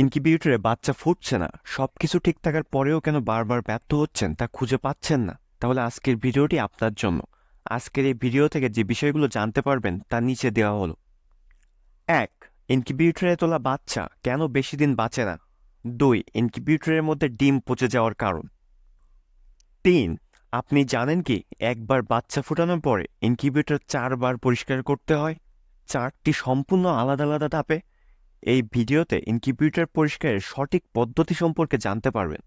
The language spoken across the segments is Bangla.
ইনকিউবেটরে বাচ্চা ফুটছে না, সবকিছু ঠিক থাকার পরেও কেন বারবার ব্যর্থ হচ্ছেন তা খুঁজে পাচ্ছেন না? তাহলে আজকের ভিডিওটি আপনার জন্য। আজকের এই ভিডিও থেকে যে বিষয়গুলো জানতে পারবেন তা নিচে দেওয়া হলো। এক, ইনকিউবেটরে তোলা বাচ্চা কেন বেশি দিন বাঁচে না? দুই, ইনকিউবেটরের মধ্যে ডিম পচে যাওয়ার কারণ। তিন, আপনি জানেন কি একবার বাচ্চা ফোটানোর পরে ইনকিউবেটর চারবার পরিষ্কার করতে হয়? চারটি সম্পূর্ণ আলাদা আলাদা ধাপে? এই ভিডিওতে ইনকিউবেটর পরিষ্কারের সঠিক পদ্ধতি সম্পর্কে জানতে পারবেন।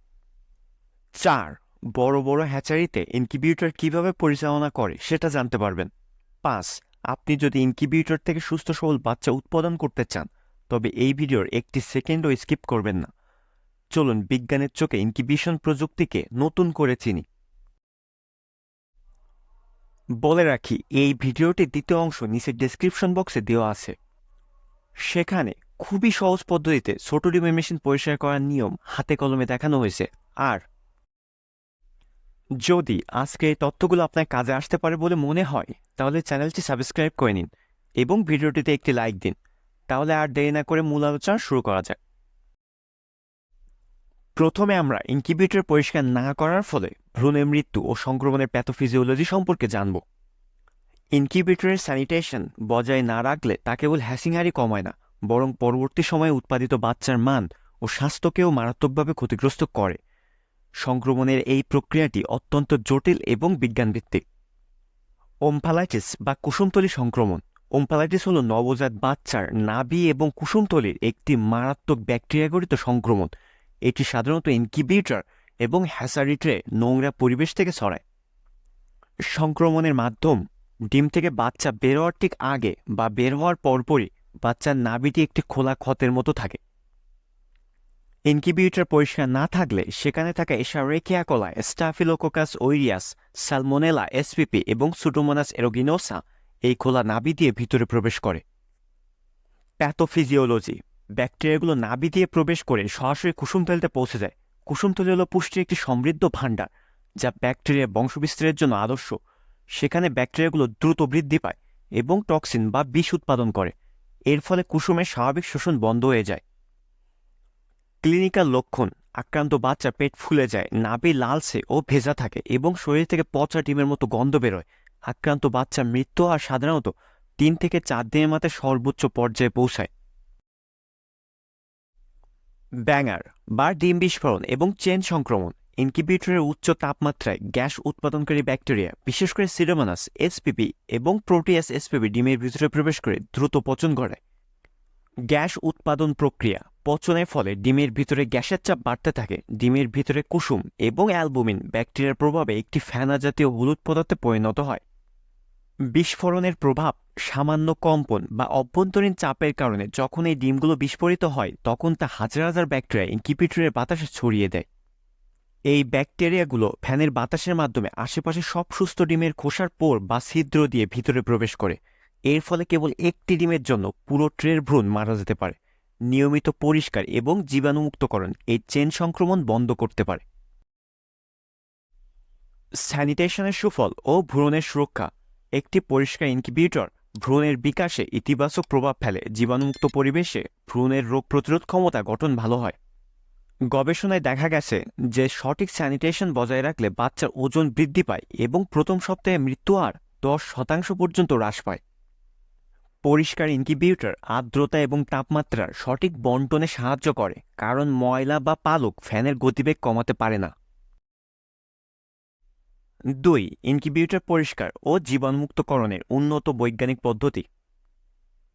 চার, বড় বড় হ্যাচারিতে ইনকিউবেটর কীভাবে পরিচালনা করে সেটা জানতে পারবেন। পাঁচ, আপনি যদি ইনকিউবেটর থেকে সুস্থ সবল বাচ্চা উৎপাদন করতে চান, তবে এই ভিডিওর একটি সেকেন্ডও স্কিপ করবেন না। চলুন বিজ্ঞানের চোখে ইনকিউবেশন প্রযুক্তিকে নতুন করে চিনি। বলে রাখি, এই ভিডিওটির দ্বিতীয় অংশ নিচের ডেসক্রিপশন বক্সে দেওয়া আছে। সেখানে খুবই সহজ পদ্ধতিতে ছোট ডিমের মেশিন পরিষ্কার করার নিয়ম হাতে কলমে দেখানো হয়েছে। আর যদি আজকে এই তথ্যগুলো আপনার কাজে আসতে পারে বলে মনে হয়, তাহলে চ্যানেলটি সাবস্ক্রাইব করে নিন এবং ভিডিওটিতে একটি লাইক দিন। তাহলে আর দেরি না করে মূল আলোচনা শুরু করা যাক। প্রথমে আমরা ইনকিউবেটর পরিষ্কার না করার ফলে ভ্রূণের মৃত্যু ও সংক্রমণের প্যাথোফিজিওলজি সম্পর্কে জানব। ইনকিউবেটরের স্যানিটেশন বজায় না রাখলে তা কেবল হ্যাসিংহারি কমায় না বরং পরবর্তী সময়ে উৎপাদিত বাচ্চার মান ও স্বাস্থ্যকেও মারাত্মকভাবে ক্ষতিগ্রস্ত করে। সংক্রমণের এই প্রক্রিয়াটি অত্যন্ত জটিল এবং বিজ্ঞানভিত্তিক। ওমফালাইটিস বা কুসুমতলি সংক্রমণ। ওমফালাইটিস হল নবজাত বাচ্চার নাভি এবং কুসুমতলির একটি মারাত্মক ব্যাকটেরিয়াগঠিত সংক্রমণ। এটি সাধারণত ইনকিউবেটর এবং হ্যাসারিট্রে নোংরা পরিবেশ থেকে ছড়ায়। সংক্রমণের মাধ্যম ডিম থেকে বাচ্চা বের হওয়ার ঠিক আগে বা বের হওয়ার পরপরই বাচ্চার নাভিটি একটি খোলা ক্ষতের মতো থাকে। ইনকিউবেটর পরিষ্কার না থাকলে সেখানে থাকা এশারেকিয়া কলা স্টাফিলোকোকাস ওইরিয়াস, সালমোনেলা, এসপিপি এবং সুটোমোনাস এরোগিনোসা এই খোলা নাভি দিয়ে ভিতরে প্রবেশ করে। প্যাথোফিজিওলজি, ব্যাকটেরিয়াগুলো নাভি দিয়ে প্রবেশ করে সরাসরি কুসুমতলিতে পৌঁছে যায়। কুসুমতলি হল পুষ্টির একটি সমৃদ্ধ ভাণ্ডার, যা ব্যাকটেরিয়া বংশবিস্তারের জন্য আদর্শ। সেখানে ব্যাকটেরিয়াগুলো দ্রুত বৃদ্ধি পায় এবং টক্সিন বা বিষ উৎপাদন করে। এর ফলে কুসুমের স্বাভাবিক শোষণ বন্ধ হয়ে যায়। ক্লিনিক্যাল লক্ষণ, আক্রান্ত বাচ্চা পেট ফুলে যায়, নাভি লালসে ও ভেজা থাকে এবং শরীর থেকে পচা ডিমের মতো গন্ধ বেরোয়। আক্রান্ত বাচ্চা মৃত্যু আর সাধারণত তিন থেকে চার দিনের মাথায় সর্বোচ্চ পর্যায়ে পৌঁছায়। ব্যাঙার বা ডিম বিস্ফোরণ এবং চেন সংক্রমণ। ইনকিউবেটরের উচ্চ তাপমাত্রায় গ্যাস উৎপাদনকারী ব্যাকটেরিয়া, বিশেষ করে সিরোমানাস এসপিপি এবং প্রোটিয়াস এসপিপি ডিমের ভিতরে প্রবেশ করে দ্রুত পচন ঘটায় গ্যাস উৎপাদন প্রক্রিয়া পচনের ফলে ডিমের ভিতরে গ্যাসের চাপ বাড়তে থাকে, ডিমের ভিতরে কুসুম এবং অ্যালবুমিন ব্যাকটেরিয়ার প্রভাবে একটি ফ্যানা জাতীয় হলুদ পদার্থে পরিণত হয়। বিস্ফোরণের প্রভাব সামান্য কম্পন বা অভ্যন্তরীণ চাপের কারণে যখন এই ডিমগুলো বিস্ফোরিত হয়, তখন তা হাজার হাজার ব্যাকটেরিয়া ইনকিউবেটরের বাতাসে ছড়িয়ে দেয়। এই ব্যাকটেরিয়াগুলো ফ্যানের বাতাসের মাধ্যমে আশেপাশে সব সুস্থ ডিমের খোসার পোর বা ছিদ্র দিয়ে ভিতরে প্রবেশ করে। এর ফলে কেবল একটি ডিমের জন্য পুরো ট্রের ভ্রূণ মারা যেতে পারে। নিয়মিত পরিষ্কার এবং জীবাণুমুক্তকরণ এই চেন সংক্রমণ বন্ধ করতে পারে। স্যানিটেশনের সুফল ও ভ্রূণের সুরক্ষা। একটি পরিষ্কার ইনকিউবেটর ভ্রূণের বিকাশে ইতিবাচক প্রভাব ফেলে। জীবাণুমুক্ত পরিবেশে ভ্রূণের রোগ প্রতিরোধ ক্ষমতা গঠন ভালো হয়। গবেষণায় দেখা গেছে যে সঠিক স্যানিটেশন বজায় রাখলে বাচ্চার ওজন বৃদ্ধি পায় এবং প্রথম সপ্তাহে মৃত্যু আর দশ শতাংশ পর্যন্ত হ্রাস পায়। পরিষ্কার ইনকিউবেটর আর্দ্রতা এবং তাপমাত্রার সঠিক বন্টনে সাহায্য করে, কারণ ময়লা বা পালক ফ্যানের গতিবেগ কমাতে পারে না। দুই, ইনকিউবেটর পরিষ্কার ও জীবাণুমুক্তকরণের উন্নত বৈজ্ঞানিক পদ্ধতি।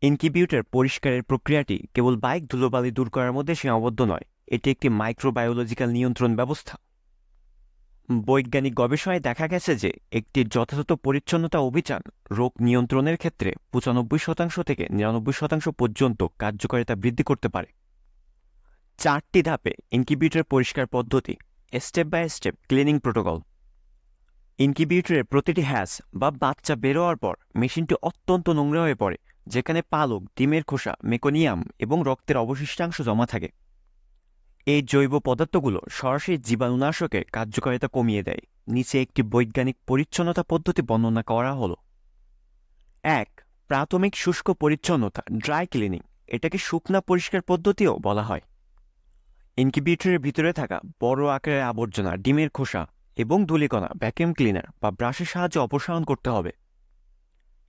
ইনকিউবেটর পরিষ্কারের প্রক্রিয়াটি কেবল বাইক ধুলোবালি দূর করার মধ্যে সীমাবদ্ধ নয় এটি একটি মাইক্রোবায়োলজিক্যাল নিয়ন্ত্রণ ব্যবস্থা। বৈজ্ঞানিক গবেষণায় দেখা গেছে যে একটি যথাযথ পরিচ্ছন্নতা অভিযান রোগ নিয়ন্ত্রণের ক্ষেত্রে পঁচানব্বই শতাংশ থেকে নিরানব্বই শতাংশ পর্যন্ত কার্যকারিতা বৃদ্ধি করতে পারে। চারটি ধাপে ইনকিউবেটর পরিষ্কার পদ্ধতি step by step cleaning protocol ইনকিউবেটরের প্রতিটি হ্যাস বা বাচ্চা বেরোয়ার পর মেশিনটি অত্যন্ত নোংরা হয়ে পড়ে, যেখানে পালক, ডিমের খোসা, মেকোনিয়াম এবং রক্তের অবশিষ্টাংশ জমা থাকে। এই জৈব পদার্থগুলো সরাসরি জীবাণুনাশকের কার্যকারিতা কমিয়ে দেয়। নিচে একটি বৈজ্ঞানিক পরিচ্ছন্নতা পদ্ধতি বর্ণনা করা হলো। এক, প্রাথমিক শুষ্ক পরিচ্ছন্নতা, ড্রাই ক্লিনিং। এটাকে শুকনা পরিষ্কার পদ্ধতিও বলা হয়। ইনকিউবেটরের ভিতরে থাকা বড় আকারের আবর্জনা, ডিমের খোসা এবং ধূলিকণা, ভ্যাকুয়াম ক্লিনার বা ব্রাশের সাহায্যে অপসারণ করতে হবে।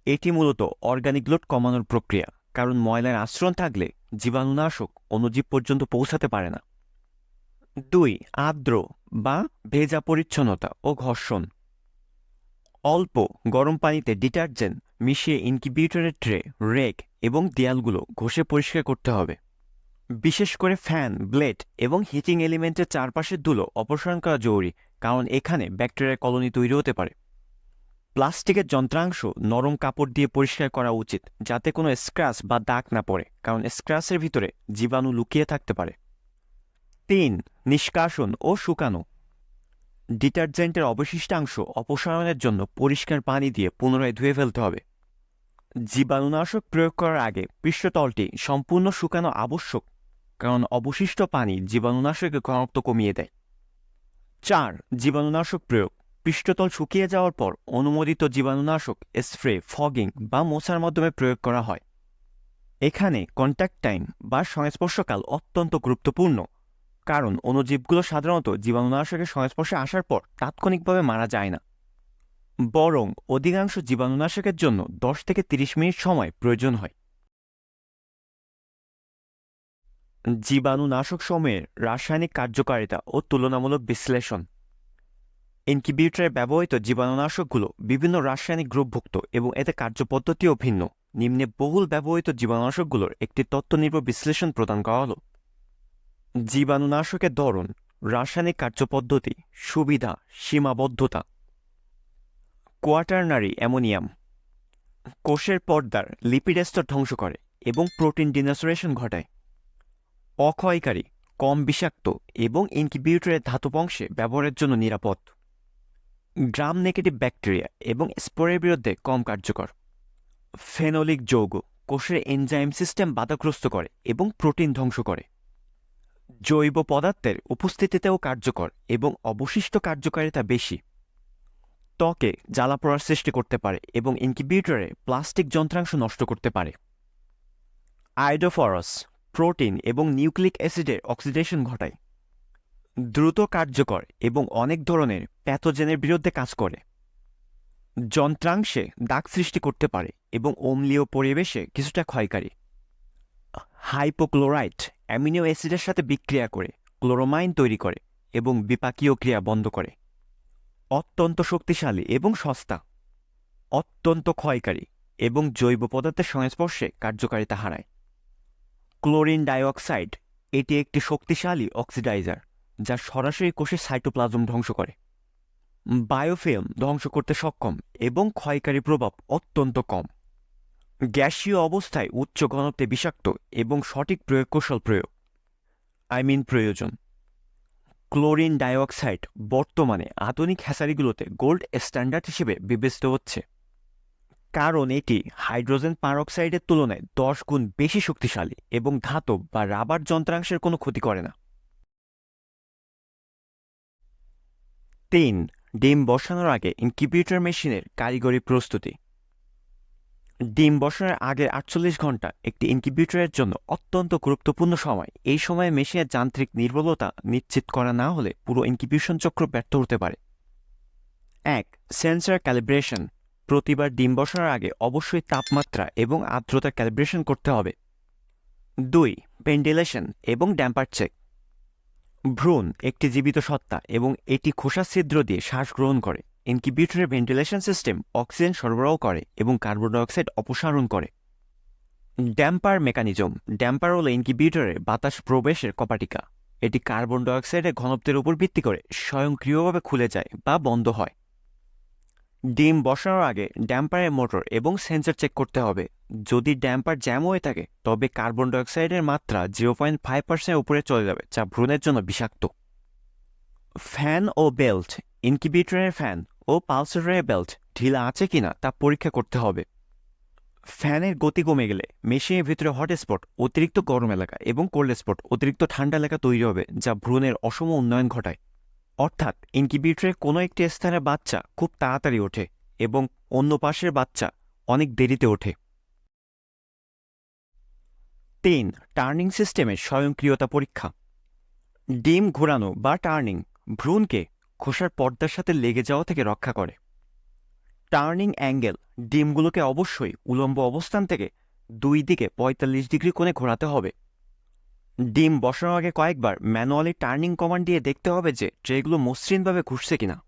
এটি মূলত অর্গানিক লোড কমানোর প্রক্রিয়া, কারণ ময়লার আশ্রণ থাকলে জীবাণুনাশক অণুজীব পর্যন্ত পৌঁছাতে পারে না। দুই, আর্দ্র বা ভেজা পরিচ্ছন্নতা ও ঘর্ষণ। অল্প গরম পানিতে ডিটারজেন্ট মিশিয়ে ইনকিউবেটরের ট্রে, রেক এবং দেয়ালগুলো ঘষে পরিষ্কার করতে হবে। বিশেষ করে ফ্যান, ব্লেড এবং হিটিং এলিমেন্টের চারপাশের ধুলো অপসারণ করা জরুরি, কারণ এখানে ব্যাকটেরিয়ার কলোনি তৈরি হতে পারে। প্লাস্টিকের যন্ত্রাংশ নরম কাপড় দিয়ে পরিষ্কার করা উচিত, যাতে কোনো স্ক্র্যাচ বা দাগ না পড়ে, কারণ স্ক্র্যাচের ভিতরে জীবাণু লুকিয়ে থাকতে পারে। তিন, নিষ্কাশন ও শুকানো। ডিটারজেন্টের অবশিষ্টাংশ অপসারণের জন্য পরিষ্কার পানি দিয়ে পুনরায় ধুয়ে ফেলতে হবে। জীবাণুনাশক প্রয়োগ করার আগে পৃষ্ঠতলটি সম্পূর্ণ শুকানো আবশ্যক, কারণ অবশিষ্ট পানি জীবাণুনাশকের ঘনত্ব কমিয়ে দেয়। চার, জীবাণুনাশক প্রয়োগ। পৃষ্ঠতল শুকিয়ে যাওয়ার পর অনুমোদিত জীবাণুনাশক স্প্রে, ফগিং বা মোছার মাধ্যমে প্রয়োগ করা হয়। এখানে কন্ট্যাক্ট টাইম বা সংস্পর্শকাল অত্যন্ত গুরুত্বপূর্ণ। কারণ অণুজীবগুলো সাধারণত জীবাণুনাশকের সংস্পর্শে আসার পর তাৎক্ষণিকভাবে মারা যায় না। বরং অধিকাংশ জীবাণুনাশকের জন্য দশ থেকে তিরিশ মিনিট সময় প্রয়োজন হয়। জীবাণুনাশক সময়ের রাসায়নিক কার্যকারিতা ও তুলনামূলক বিশ্লেষণ। ইনকিউবেটরে ব্যবহৃত জীবাণুনাশকগুলো বিভিন্ন রাসায়নিক গ্রুপভুক্ত এবং এতে কার্যপদ্ধতিও ভিন্ন। নিম্নে বহুল ব্যবহৃত জীবাণুনাশকগুলোর একটি তত্ত্বনির্ভর বিশ্লেষণ প্রদান করা হলো। জীবাণুনাশকের ধরন, রাসায়নিক কার্যপদ্ধতি, সুবিধা, সীমাবদ্ধতা। কোয়াটারনারি অ্যামোনিয়াম, কোষের পর্দার লিপিড ধ্বংস করে এবং প্রোটিন ডিনাসোরেশন ঘটায়। অক্ষয়কারী, কম বিষাক্ত এবং ইনকিউবেটরের ধাতব অংশে ব্যবহারের জন্য নিরাপদ। গ্রাম নেগেটিভ ব্যাকটেরিয়া এবং স্পোরের বিরুদ্ধে কম কার্যকর। ফেনোলিক যৌগ, কোষের এনজাইম সিস্টেম বাধাগ্রস্ত করে এবং প্রোটিন ধ্বংস করে। জৈব পদার্থের উপস্থিতিতেও কার্যকর এবং অবশিষ্ট কার্যকারিতা বেশি। ত্বকে জ্বালা পড়ার সৃষ্টি করতে পারে এবং ইনকিউবেটরে প্লাস্টিক যন্ত্রাংশ নষ্ট করতে পারে। আইডোফরস প্রোটিন এবং নিউক্লিক অ্যাসিডের অক্সিডেশন ঘটায়। দ্রুত কার্যকর এবং অনেক ধরনের প্যাথোজেনের বিরুদ্ধে কাজ করে। যন্ত্রাংশে দাগ সৃষ্টি করতে পারে এবং অম্লীয় পরিবেশে কিছুটা ক্ষয়কারী। হাইপোক্লোরাইট অ্যামিনো অ্যাসিডের সাথে বিক্রিয়া করে, ক্লোরোমাইন তৈরি করে এবং বিপাকীয় ক্রিয়া বন্ধ করে। অত্যন্ত শক্তিশালী এবং সস্তা। অত্যন্ত ক্ষয়কারী এবং জৈব পদার্থের সংস্পর্শে কার্যকারিতা হারায়। ক্লোরিন ডাইঅক্সাইড এটি একটি শক্তিশালী অক্সিডাইজার যা সরাসরি কোষের সাইটোপ্লাজম ধ্বংস করে। বায়োফিল্ম ধ্বংস করতে সক্ষম এবং ক্ষয়কারী প্রভাব অত্যন্ত কম। গ্যাসীয় অবস্থায় উচ্চ ঘনত্বে বিষাক্ত এবং সঠিক প্রয়োগ কৌশল প্রয়োগ। আই মিন প্রয়োজন। ক্লোরিন ডাইঅক্সাইড বর্তমানে আধুনিক হ্যাসারিগুলোতে গোল্ড স্ট্যান্ডার্ড হিসেবে বিবেচিত হচ্ছে। কারণ এটি হাইড্রোজেন পারঅক্সাইডের তুলনায় দশ গুণ বেশি শক্তিশালী এবং ধাতব বা রাবার যন্ত্রাংশের কোনো ক্ষতি করে না। তিন, ডিম বসানোর আগে ইনকিউবেটর মেশিনের কারিগরি প্রস্তুতি। ডিম বসানোর আগের আটচল্লিশ ঘণ্টা একটি ইনকিউবেটরের জন্য অত্যন্ত গুরুত্বপূর্ণ সময়। এই সময়ে মেশিনের যান্ত্রিক নির্বলতা নিশ্চিত করা না হলে পুরো ইনকিউবেশন চক্র ব্যর্থ হতে পারে। এক, সেন্সর ক্যালিব্রেশন। প্রতিবার ডিম বসানোর আগে অবশ্যই তাপমাত্রা এবং আর্দ্রতা ক্যালিব্রেশন করতে হবে। দুই, ভেন্টিলেশন এবং ড্যাম্পার চেক। ভ্রূণ একটি জীবিত সত্তা এবং এটি খোসা ছিদ্র দিয়ে শ্বাস গ্রহণ করে। ইনকিউবেটরের ভেন্টিলেশন সিস্টেম অক্সিজেন সরবরাহ করে এবং কার্বন ডাইঅক্সাইড অপসারণ করে। ড্যাম্পার মেকানিজম, ড্যাম্পার হল ইনকিউবেটরে বাতাস প্রবেশের কপাটিকা। এটি কার্বন ডাইঅক্সাইডের ঘনত্বের উপর ভিত্তি করে স্বয়ংক্রিয়ভাবে খুলে যায় বা বন্ধ হয়। ডিম বসানোর আগে ড্যাম্পারের মোটর এবং সেন্সর চেক করতে হবে। যদি ড্যাম্পার জ্যাম হয়ে থাকে, তবে কার্বন ডাইঅক্সাইডের মাত্রা জিরো পয়েন্ট ফাইভ পার্সেন্ট উপরে চলে যাবে, যা ভ্রূণের জন্য বিষাক্ত। ফ্যান ও বেল্ট, ইনকিউবেটরের ফ্যান ও পালসারের বেল্ট ঢিলা আছে কিনা তা পরীক্ষা করতে হবে। ফ্যানের গতি কমে গেলে মেশিনের ভিতরে হট স্পট অতিরিক্ত গরম এলাকা এবং কোল্ড স্পট অতিরিক্ত ঠান্ডা এলাকা তৈরি হবে, যা ভ্রূণের অসম উন্নয়ন ঘটায়। অর্থাৎ ইনকিউবেটরের কোনো একটি স্থানের বাচ্চা খুব তাড়াতাড়ি ওঠে এবং অন্য পাশের বাচ্চা অনেক দেরিতে ওঠে। তিন টার্নিং সিস্টেমের স্বয়ংক্রিয়তা পরীক্ষা। ডিম ঘোরানো বা টার্নিং ভ্রূণকে খোসার পর্দার সাথে লেগে যাওয়া থেকে রক্ষা করে। টার্নিং অ্যাঙ্গেল, ডিমগুলোকে অবশ্যই উলম্ব অবস্থান থেকে দুই দিকে পঁয়তাল্লিশ ডিগ্রি কোণে ঘোরাতে হবে। ডিম বসানোর আগে কয়েকবার ম্যানুয়ালি টার্নিং কমান্ড দিয়ে দেখতে হবে যে ট্রেগুলো মসৃণভাবে ঘুরছে কিনা।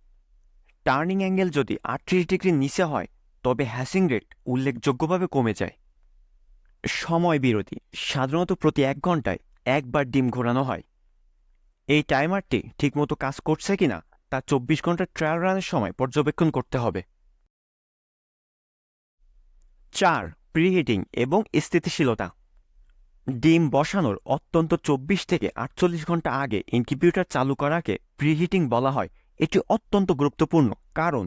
টার্নিং অ্যাঙ্গেল যদি আটত্রিশ ডিগ্রির নিচে হয়, তবে হ্যাসিং রেট উল্লেখযোগ্যভাবে কমে যায়। সময় বিরতি, সাধারণত প্রতি এক ঘন্টায় একবার ডিম ঘোরানো হয়। এই টাইমারটি ঠিকমতো কাজ করছে কিনা তা চব্বিশ ঘণ্টার ট্রায়াল রানের সময় পর্যবেক্ষণ করতে হবে। চার প্রিহিটিং এবং স্থিতিশীলতা। ডিম বসানোর অত্যন্ত চব্বিশ থেকে আটচল্লিশ ঘণ্টা আগে ইনকিউবেটর চালু করাকে প্রিহিটিং বলা হয়। এটি অত্যন্ত গুরুত্বপূর্ণ, কারণ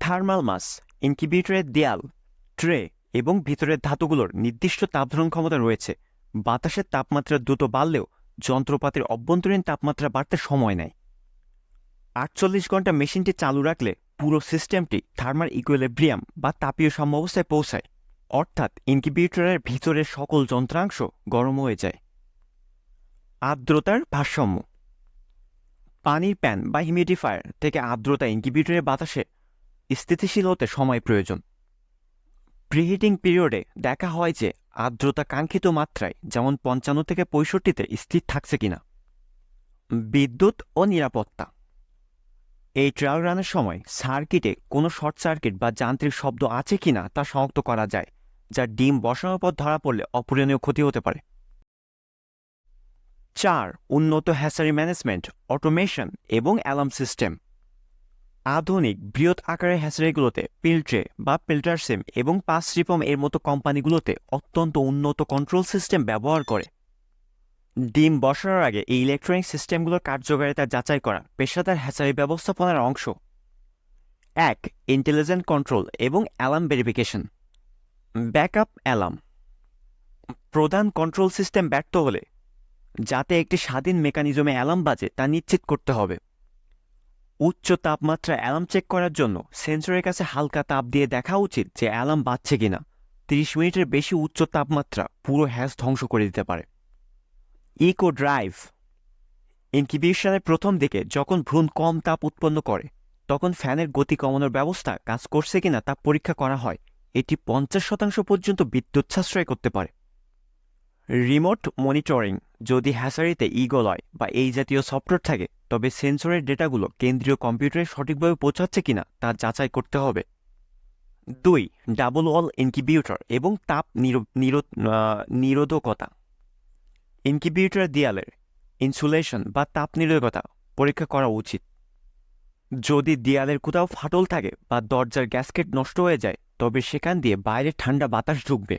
থার্মাল মাস ইনকিউবেটরের দেয়াল ট্রে এবং ভিতরের ধাতুগুলোর নির্দিষ্ট তাপধারণ ক্ষমতা রয়েছে। বাতাসের তাপমাত্রা দ্রুত বাড়লেও যন্ত্রপাতির অভ্যন্তরীণ তাপমাত্রা বাড়তে সময় নেয়। আটচল্লিশ ঘণ্টা মেশিনটি চালু রাখলে পুরো সিস্টেমটি থার্মাল ইকুইলিব্রিয়াম বা তাপীয় সাম্যাবস্থায় পৌঁছায়। অর্থাৎ ইনকিউবেটরের ভিতরের সকল যন্ত্রাংশ গরম হয়ে যায়। আর্দ্রতার ভারসাম্য। পানির প্যান বা হিউমিডিফায়ার থেকে আর্দ্রতা ইনকিউবেটরের বাতাসে স্থিতিশীল হতে সময় প্রয়োজন। প্রিহিটিং পিরিয়ডে দেখা হয় যে আর্দ্রতা কাঙ্ক্ষিত মাত্রায় যেমন পঞ্চান্ন থেকে পঁয়ষট্টিতে স্থির থাকছে কিনা। বিদ্যুৎ ও নিরাপত্তা। এই ট্রায়াল রানের সময় সার্কিটে কোনো শর্ট সার্কিট বা যান্ত্রিক শব্দ আছে কিনা তা শনাক্ত করা যায়, যা ডিম বসানোর পর ধরা পড়লে অপূরণীয় ক্ষতি হতে পারে। চার, উন্নত হ্যাসারি ম্যানেজমেন্ট অটোমেশন এবং অ্যালার্ম সিস্টেম আধুনিক, বৃহৎ আকারের হ্যাসারিগুলোতে পিল্ট্রে বা পিল্টার সিম এবং পাস রিপম এর মতো কোম্পানিগুলোতে অত্যন্ত উন্নত কন্ট্রোল সিস্টেম ব্যবহার করে। ডিম বসানোর আগে এই ইলেকট্রনিক সিস্টেমগুলোর কার্যকারিতা যাচাই করা পেশাদার হ্যাচারি ব্যবস্থাপনার অংশ। এক ইন্টেলিজেন্ট কন্ট্রোল এবং অ্যালার্ম ভেরিফিকেশন ব্যাকআপ অ্যালার্ম প্রধান কন্ট্রোল সিস্টেম ব্যর্থ হলে, যাতে একটি স্বাধীন মেকানিজমে অ্যালার্ম বাজে, তা নিশ্চিত করতে হবে। উচ্চ তাপমাত্রা অ্যালার্ম চেক করার জন্য সেন্সরের কাছে হালকা তাপ দিয়ে দেখা উচিত যে অ্যালার্ম বাজছে কিনা। তিরিশ মিনিটের বেশি উচ্চ তাপমাত্রা পুরো হ্যাস ধ্বংস করে দিতে পারে। ইকো ড্রাইভ ইনকিউবেশনের প্রথম দিকে যখন ভ্রূণ কম তাপ উৎপন্ন করে, তখন ফ্যানের গতি কমানোর ব্যবস্থা কাজ করছে কিনা তা পরীক্ষা করা হয়। এটি পঞ্চাশ শতাংশ পর্যন্ত বিদ্যুৎ সাশ্রয় করতে পারে। রিমোট মনিটরিং যদি হ্যাসারিতে ইগলয় বা এই জাতীয় সফটওয়্যার থাকে, তবে সেন্সরের ডেটাগুলো কেন্দ্রীয় কম্পিউটারে সঠিকভাবে পৌঁছাচ্ছে কিনা তা যাচাই করতে হবে। দুই, ডাবল ওয়াল ইনকিউবেটর এবং তাপ নিরো- নিরো- নিরোধকতা। ইনকিউবেটর দেয়ালের ইনসুলেশন বা তাপ নিরোধকতা পরীক্ষা করা উচিত। যদি দেয়ালের কোথাও ফাটল থাকে বা দরজার গ্যাসকেট নষ্ট হয়ে যায়, তবে সেখান দিয়ে বাইরে ঠান্ডা বাতাস ঢুকবে।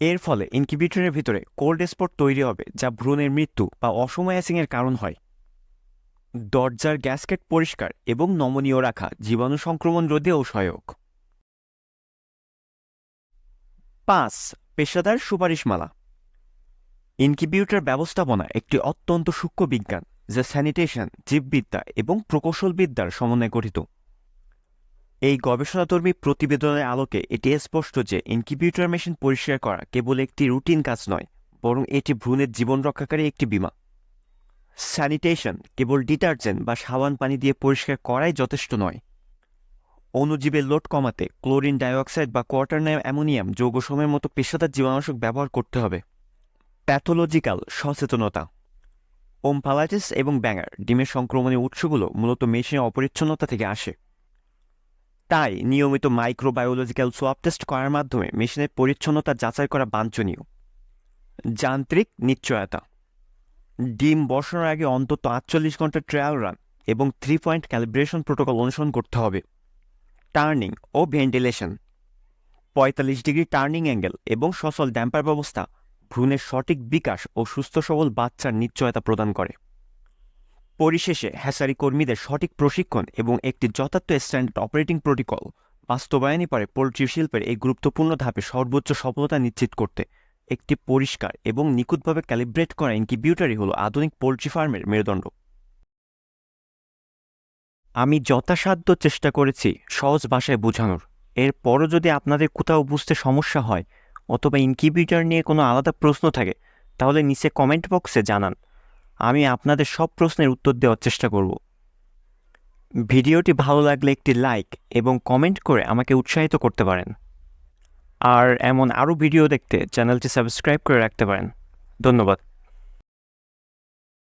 এর ফলে ইনকিউবেটরের ভিতরে কোল্ড স্পট তৈরি হবে, যা ভ্রূণের মৃত্যু বা অসময় অ্যাসিংয়ের কারণ হয়। দরজার গ্যাসকেট পরিষ্কার এবং নমনীয় রাখা জীবাণু সংক্রমণ রোধেও সহায়ক। পাঁচ, পেশাদার সুপারিশমালা। ইনকিউবেটর ব্যবস্থাপনা একটি অত্যন্ত সূক্ষ্ম বিজ্ঞান যা স্যানিটেশন জীববিদ্যা এবং প্রকৌশলবিদ্যার সমন্বয়ে গঠিত। এই গবেষণাধর্মী প্রতিবেদনের আলোকে এটি স্পষ্ট যে ইনকিউবেটর মেশিন পরিষ্কার করা কেবল একটি রুটিন কাজ নয়, বরং এটি ভ্রূণের জীবন রক্ষাকারী একটি বিমা। স্যানিটেশন কেবল ডিটারজেন্ট বা সাবান পানি দিয়ে পরিষ্কার করাই যথেষ্ট নয়। অণুজীবের লোড কমাতে ক্লোরিন ডাইঅক্সাইড বা কোয়াটারনাম অ্যামোনিয়াম যৌগসমূহের মতো পেশাদার জীবাণুনাশক ব্যবহার করতে হবে। প্যাথোলজিক্যাল সচেতনতা। ওমফালাইটিস এবং ব্যাঙার ডিমের সংক্রমণের উৎসগুলো মূলত মেশিনের অপরিচ্ছন্নতা থেকে আসে। তাই নিয়মিত মাইক্রোবায়োলজিক্যাল সোয়াব টেস্ট করার মাধ্যমে মেশিনের পরিচ্ছন্নতা যাচাই করা বাঞ্ছনীয়। যান্ত্রিক নিশ্চয়তা। ডিম বসানোর আগে অন্তত আটচল্লিশ ঘণ্টা ট্রায়াল রান এবং থ্রি পয়েন্ট ক্যালিব্রেশন প্রোটোকল অনুসরণ করতে হবে। টার্নিং ও ভেন্টিলেশন। পঁয়তাল্লিশ ডিগ্রি টার্নিং অ্যাঙ্গেল এবং সচল ড্যাম্পার ব্যবস্থা ভ্রূণের সঠিক বিকাশ ও সুস্থ সবল বাচ্চার নিশ্চয়তা প্রদান করে। পরিশেষে হ্যাসারি কর্মীদের সঠিক প্রশিক্ষণ এবং একটি যথার্থ স্ট্যান্ডার্ড অপারেটিং প্রোটোকল বাস্তবায়নই পারে পোলট্রি শিল্পের এই গুরুত্বপূর্ণ ধাপে সর্বোচ্চ সফলতা নিশ্চিত করতে। একটি পরিষ্কার এবং নিখুঁতভাবে ক্যালিব্রেট করা ইনকিউবেটরই হলো আধুনিক পোলট্রি ফার্মের মেরুদণ্ড। আমি যথাসাধ্য চেষ্টা করেছি সহজ ভাষায় বোঝানোর। এরপরও যদি আপনাদের কোথাও বুঝতে সমস্যা হয় অথবা ইনকিউবেটর নিয়ে কোনো আলাদা প্রশ্ন থাকে, তাহলে নিচে কমেন্ট বক্সে জানান। আমি আপনাদের সব প্রশ্নের উত্তর দেওয়ার চেষ্টা করব। ভিডিওটি ভালো লাগলে একটি লাইক এবং কমেন্ট করে আমাকে উৎসাহিত করতে পারেন। আর এমন আরও ভিডিও দেখতে চ্যানেলটি সাবস্ক্রাইব করে রাখতে পারেন। ধন্যবাদ।